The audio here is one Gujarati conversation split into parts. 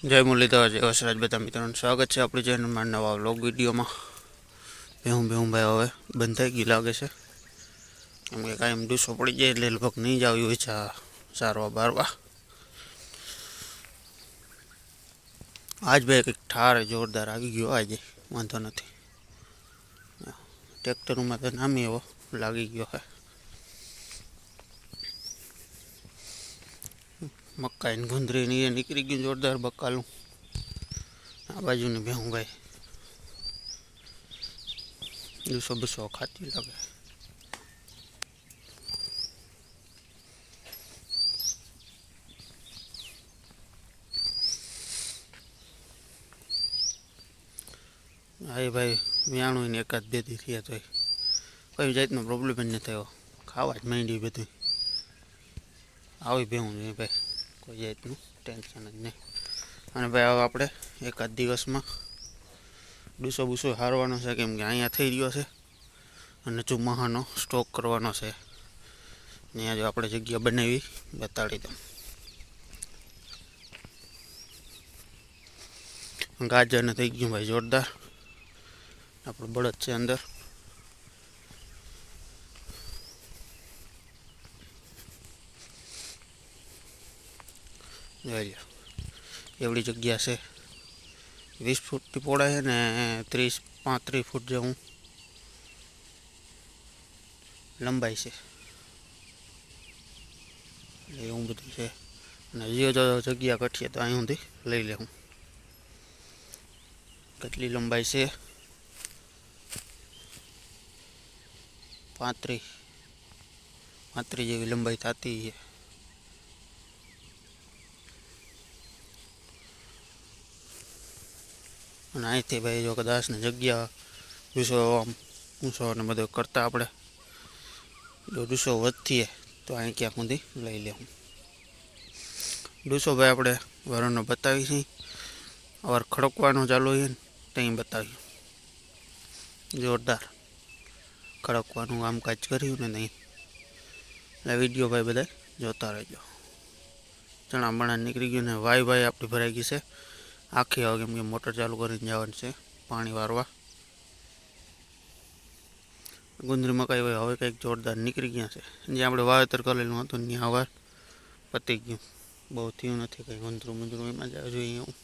જય મુરલીધર, જય વસરાજ બધા મિત્રોનું સ્વાગત છે આપણી ચેનલમાં નવા વ્લોગ વિડીયોમાં. ભેહું ભેહું ભાઈ, હવે બંધ થઈ લાગે છે. કેમ કે કાંઈ ડૂસો પડી જાય એટલે લગભગ નહીં જ આવ્યું હોય છે સારવા બારવા. આજ ભાઈ કંઈક ઠાર જોરદાર આવી ગયો આજે, વાંધો નથી. ટ્રેક્ટરમાં તો નામી એવો લાગી ગયો હે મકાઈ ને ગુંદરી ને એ નીકળી ગયું જોરદાર બકાલું. આ બાજુની ભેહું ભાઈ. દુસો બસો ખાતી લાગે. હા ભાઈ વ્યાણું ને એકાદ બે દી થયા તો કઈ જાતનો પ્રોબ્લેમ જ નથી થયો. ખાવા જ માંડી બધું આવી ભેવું નહીં ભાઈ. કોઈ જાતનું ટેન્શન જ નહીં. અને ભાઈ હવે આપણે એકાદ દિવસમાં ડૂસો બૂસો હારવાનો છે, કેમ કે અહીંયા થઈ રહ્યો છે અને ચુમાહાનો સ્ટોક કરવાનો છે. અહીંયા જો આપણે જગ્યા બનાવી, બતાડી દઉં. ગાજરને થઈ ગયું ભાઈ જોરદાર. આપણું બળદ છે અંદર. જોઈ લો એવડી જગ્યા છે. વીસ ફૂટથી પહોળાય છે ને ત્રીસ, પાંત્રીસ ફૂટ જેવું લંબાઈ છે. એટલે એવું બધું છે. અને હજી જો જગ્યા ઘટીએ તો અહીં સુધી લઈ લેવું. કેટલી લંબાઈ છે? પાંત્રીસ. પાંત્રીસ જેવી લંબાઈ થતી છે. અને અહીંથી ભાઈ, જો કદાચની જગ્યા જુસો આમ ઊંસો ને બધો કરતા આપણે. જો ડૂસો વધતીએ તો અહીં ક્યાંક સુધી લઈ લેવું. ડૂસો ભાઈ આપણે વરણનો બતાવી છીએ અવાર ખડકવાનો ચાલુ છે ને ત્યાં બતાવ્યું જોરદાર ખડકવાનું કામકાજ કર્યું ને નહીં એટલે વીડિયો ભાઈ બધા જોતા રહેજો. ચણા બણા નીકળી ગયું ને વાય ભાઈ આપણી ભરાઈ ગઈ છે. આખી હવે કેમ કે મોટર ચાલુ કરીને જવાનું છે, પાણી વારવા. ગુંદરી મકાઈ ભાઈ હવે કંઈક જોરદાર નીકળી ગયા છે. જે આપણે વાવેતર કરેલું હતું, ત્યાં હવે પતી ગયું. બહુ થયું નથી કંઈ ગુંદરું મુંદરું, એમાં જ જોઈએ એવું.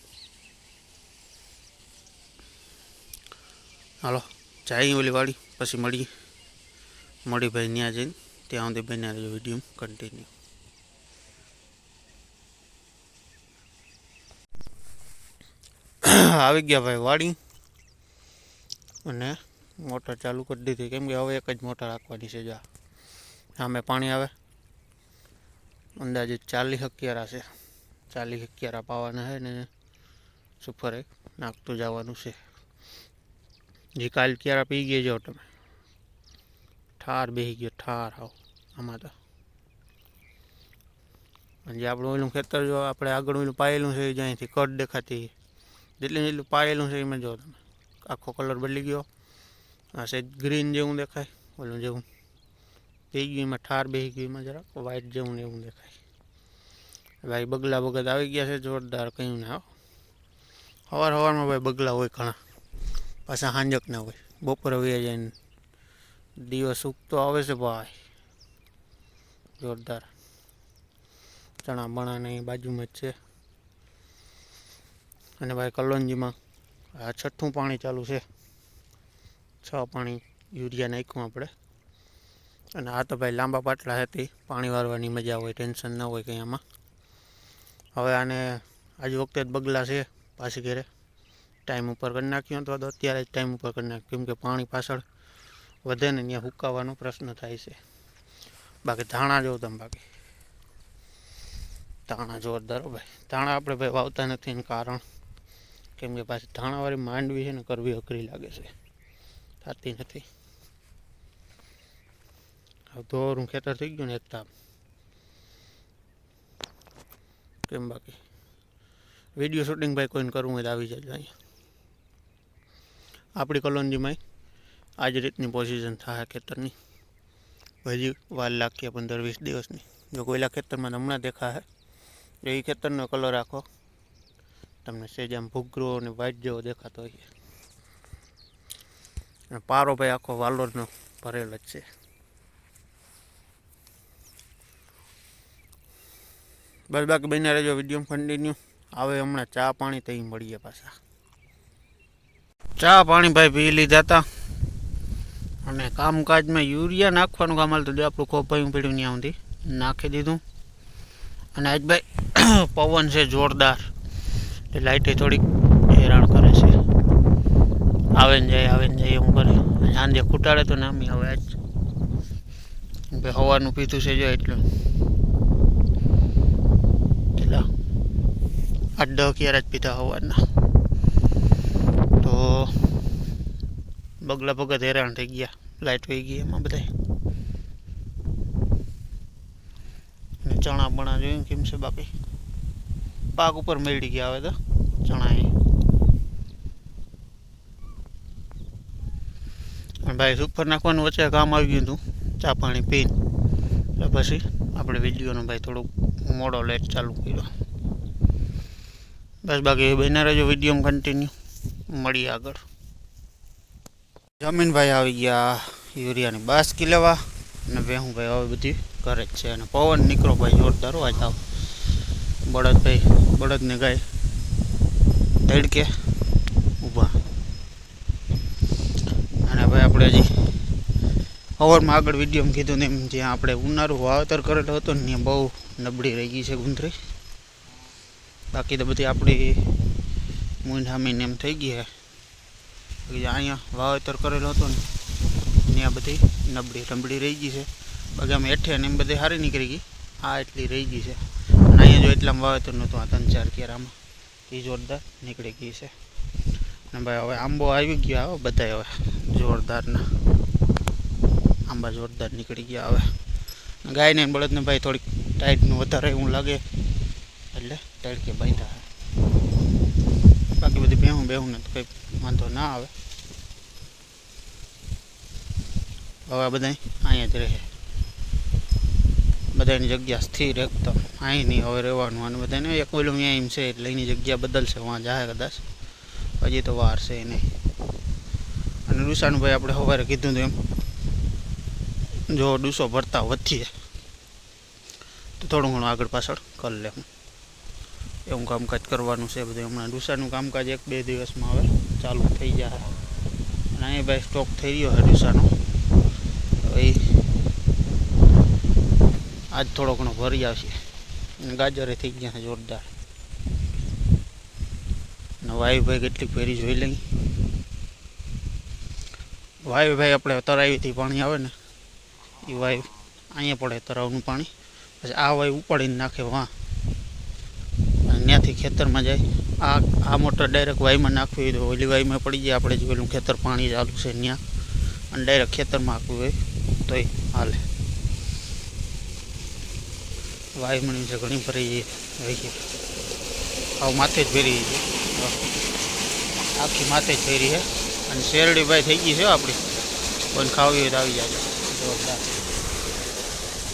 હાલો જાય ઓલી વાળી, પછી મળીએ. મળી ભાઈ ત્યાં જઈને, ત્યાં સુધી રહેજો વીડિયો કન્ટિન્યુ આવી ગયા ભાઈ વાડી. અને મોટર ચાલુ કરી દીધી. કેમ કે હવે એક જ મોટર રાખવાની છે જા. સામે પાણી આવે. અંદાજે ચાલીસ હકિયારા છે. ચાલીસ હકિયારા પાવાના છે ને સુફરે નાખતું જવાનું છે. જે કાલ ક્યારા પી ગયા જો તમે? ઠાર બેસી ગયો, ઠાર આવો આમાં તો. જે આપણું ઓલું ખેતર જો આપણે આગળ ઓલું પાયેલું છે, જ્યાંથી કટ દેખાતી. જેટલું જેટલું પાયેલું છે એમાં જો તમે. આખો કલર બદલી ગયો. આ સેજ ગ્રીન જેવું દેખાય, ઓલું જેવું. થઈ ગયું એમાં, ઠાર બેસી ગયું એમાં જરાક વ્હાઈટ જેવું ને એવું દેખાય. ભાઈ બગલા બગત આવી ગયા છે, જોરદાર કહ્યું ને આવો સવાર સવારમાં ભાઈ બગલા હોય ઘણા. પાછા હાંજક ના હોય. બપોરે વહી જાય ને દિવસ ઉગતો આવે છે ભાઈ. જોરદાર. ચણા બણા ને બાજુમાં જ છે. અને ભાઈ કલોંજીમાં આ છઠ્ઠું પાણી ચાલુ છે. છ પાણી યુરિયા નાખ્યું આપણે. અને આ તો ભાઈ લાંબા પાટલા હતી, પાણી વારવાની મજા હોય, ટેન્શન ન હોય કંઈ આમાં. હવે આને આજ વખતે જ બગલા છે પાછી ઘેરે. ટાઈમ ઉપર કરી નાખ્યો તો અત્યારે જ ટાઈમ ઉપર કરી નાખ્યું. કેમ કે પાણી પાછળ વધે ને ત્યાં હુકાવાનો પ્રશ્ન થાય છે. બાકી ધાણા જોઉં તમે બાકી. ધાણા જોરદાર ભાઈ. ધાણા આપણે ભાઈ વાવતા નથી કારણ કેમ કે પાછી ધાણાવાળી માંડવી છે ને કરવી અઘરી લાગે છે. થતી નથી. ધોરું ખેતર થઈ ગયું ને એક તાપ કેમ બાકી? વીડિયો શૂટિંગ ભાઈ કોઈને કરવું હોય તો આવી જજો અહીંયા. આપણી કલોંજીમાં આ જ રીતની પોઝિશન થાય ખેતરની. હજી વાર લાગીએ પંદર વીસ દિવસની. જો કોઈલા ખેતરમાં હમણાં દેખાય જો એ ખેતરનો કલર આખો તમને સેજ આમ ભૂગરો અને વાઇટ જેવો દેખાતો હોય અને પારો ભાઈ આખો વાલોરનો ભરેલો જ છે. બસ બાકી બન્યા રહેજો વીડિયો કન્ટિન્યુ આવે હમણાં ચા પાણી તઈ મળીએ પાછા. ચા પાણી ભાઈ પી લીધા હતા અને કામકાજમાં યુરિયા નાખવાનું કામ હાલતું હતું આપણું ખોપાયું પીડ્યું ત્યાં સુધી. નાખી દીધું. અને આજ ભાઈ પવન છે જોરદાર. એટલે લાઇટે થોડીક હેરાન કરે છે. આવે ને જાય આવે ને જાય એવું કરે. સાંજે ખૂટાડે તો નામી હવે આજ. ભાઈ હવાનું પીધું છે જો એટલું. કેટલા આઠ દહ ક્યારે જ પીધા હવાના તો બગલા ભગત હેરાન થઈ ગયા. લાઇટ વહી ગઈ એમાં બધા ચણા બણા જોયું કેમ છે બાકી? પાક ઉપર મેળી ગયા હવે તો. ચણા અને ભાઈ સુપર નાખવાનું વચ્ચે કામ આવી ગયું હતું. ચા પાણી પીને. એટલે પછી આપણે વિડીયોનો ભાઈ થોડુંક મોડો લેટ ચાલુ કર્યો. બસ બાકી બના રહેજો વીડિયો કન્ટિન્યુ મળીએ આગળ. જમીનભાઈ આવી ગયા યુરિયાની બાસકી લેવા. અને વેહુંભાઈ હવે બધી ઘરે જ છે. અને પવન નીકળો ભાઈ જોરદાર હોય આવ બળદભાઈ, બળદને ગાય. તડકે ઊભા. અને ભાઈ આપણે હજી અવારમાં આગળ વિડીયોમાં કીધું ને એમ જ્યાં આપણે ઉનાળું વાવેતર કરેલો હતો ને ત્યાં બહુ નબળી રહી ગઈ છે ગુંદરી. બાકી તો બધી આપણી મૂંઢામીને એમ થઈ ગઈ છે. અહીંયા વાવેતર કરેલો હતો ને, ત્યાં બધી નબળી રંબડી રહી ગઈ છે. બાકી આમ હેઠે ને એમ બધી સારી નીકળી ગઈ. આ એટલી રહી ગઈ છે. અને અહીંયા જો એટલામાં વાવેતર નહોતું, આ ત્રણ ચાર કેરામાં. એ જોરદાર નીકળી ગઈ છે. અને ભાઈ હવે આંબો આવી ગયો હવે બધા હવે, જોરદારના. આંબા જોરદાર નીકળી ગયા હવે. ગાયને ને બળદને ભાઈ થોડીક ટાઈટનું વધારે એવું લાગે, એટલે તડકે બાંધ્યા બાકી બધી બેહું બેહું ને તો કંઈ વાંધો ના આવે. હવે બધા અહીંયા જ રહે. બધાની જગ્યા સ્થિર એકદમ અહીં નહીં હવે રહેવાનું અને બધાને એક ઓલું અહીંયા એમ છે, એટલે એની જગ્યા બદલશે વાં જાય કદાચ. હજી તો વાર છે નહીં અને ડુસાનુભાઈ આપણે સવારે કીધું હતું એમ, જો ડુસો ભરતા વધીએ, તો થોડું ઘણું આગળ પાછળ કરી લે એવું કામકાજ કરવાનું છે બધું. હમણાં ડુસાનું કામકાજ એક બે દિવસમાં હવે ચાલુ થઈ જાય. અને અહીં ભાઈ સ્ટોક થઈ રહ્યો છે ડુસાનો હવે ઈ આજ થોડો ઘણો ભરી આવશે. ગાજરે થઈ ગયા છે જોરદાર. વાયુભાઈ કેટલીક ફેરી જોઈ લઈ. વાયુભાઈ આપણે તરાવીથી પાણી આવે ને, એ વાયુ અહીંયા પડે તળાવનું પાણી. પછી આ વાયુ ઉપાડીને નાખે વાં. ત્યાંથી ખેતરમાં જાય. આ આ મોટર ડાયરેક્ટ વાયુમાં નાખવી હોય તો ઓલી વાયુમાં પડી જાય. આપણે જોયેલું ખેતર પાણી ચાલુ છે ત્યાં. અને ડાયરેક્ટ ખેતરમાં આપવું હોય તોય હાલે. વાયુમણી છે ઘણી ભરી રહી છે. આવ માથે જ ભરી છે. આખી માથે જ ભરી છે. અને શેરડી ભાઈ થઈ ગઈ છે આપણી. કોઈને ખાવી હોય તો આવી જાય જોરદાર.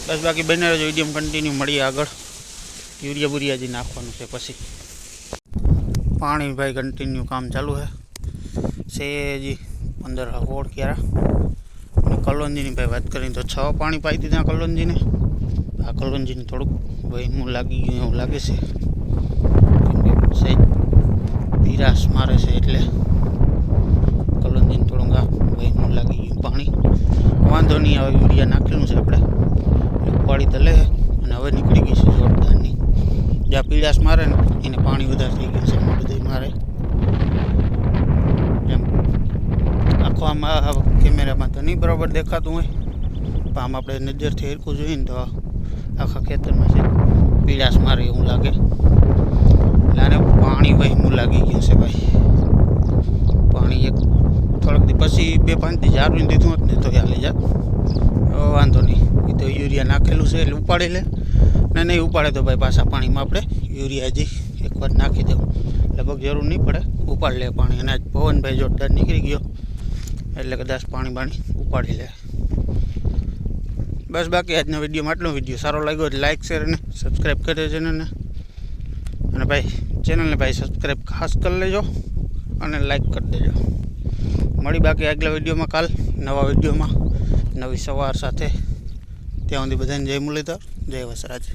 બસ બાકી બને રહેજો. વીડિયો કન્ટિન્યુ મળીએ આગળ. યુરિયા બુરિયાજી નાખવાનું છે પછી. પાણી ભાઈ કન્ટિન્યુ કામ ચાલુ છે. છે હજી પંદર હોળ ક્યારા અને કલોંજીની ભાઈ વાત કરીને તો છ પાણી પાઈ દીધા કલોંજીને આ કલોંજીને થોડુંક વહીમું લાગી ગયું એવું લાગે છે. કેમ સહેજ પીરાશ મારે છે એટલે કલોંજીને થોડુંક આ વહીમું લાગી ગયું. પાણી વાંધો નહીં, હવે યુરિયા નાખેલું છે આપણે. ઉપાડી તો લે અને હવે નીકળી ગઈ છે જોરદારની. જ્યાં પીડાશ મારે ને, એને પાણી વધારે થઈ ગયું છે, એમાં બધું મારે. એમ. આખો આમાં કેમેરામાં તો નહીં બરાબર દેખાતું હોય. પણ આમ આપણે નજરથી હેરકું જોઈએ ને તો આખા ખેતરમાં છે. પીળાશ મારે એવું લાગે. એટલે આને પાણી વહેમું લાગી ગયું છે ભાઈ. પાણી એક થોડાક દી પછી બે પાંચ દી જાળવીને દીધું હોત ને તો હાલી જાત. વાંધો નહીં એ તો યુરિયા નાખેલું છે, એટલે ઉપાડી લે. ને, નહીં ઉપાડે તો ભાઈ પાછા પાણીમાં આપણે યુરિયા હજી એકવાર નાખી દઉં લગભગ જરૂર નહીં પડે. ઉપાડી લે પાણી. અને આજ પવનભાઈ જોરદાર નીકળી ગયો. એટલે કદાચ પાણી બાણી ઉપાડી લે. બસ બાકી આજના વિડીયોમાં આટલો વીડિયો સારો લાગ્યો એટલે લાઇક શેર અને સબસ્ક્રાઈબ કરે છે ને. અને ભાઈ ચેનલને ભાઈ સબસ્ક્રાઈબ ખાસ કરી લેજો અને લાઈક કરી દેજો. મળી બાકી આગલા વિડીયોમાં કાલ નવા વિડીયોમાં. નવી સવાર સાથે. ત્યાં સુધી બધાને જય મુરલીધર, જય વસરાજ.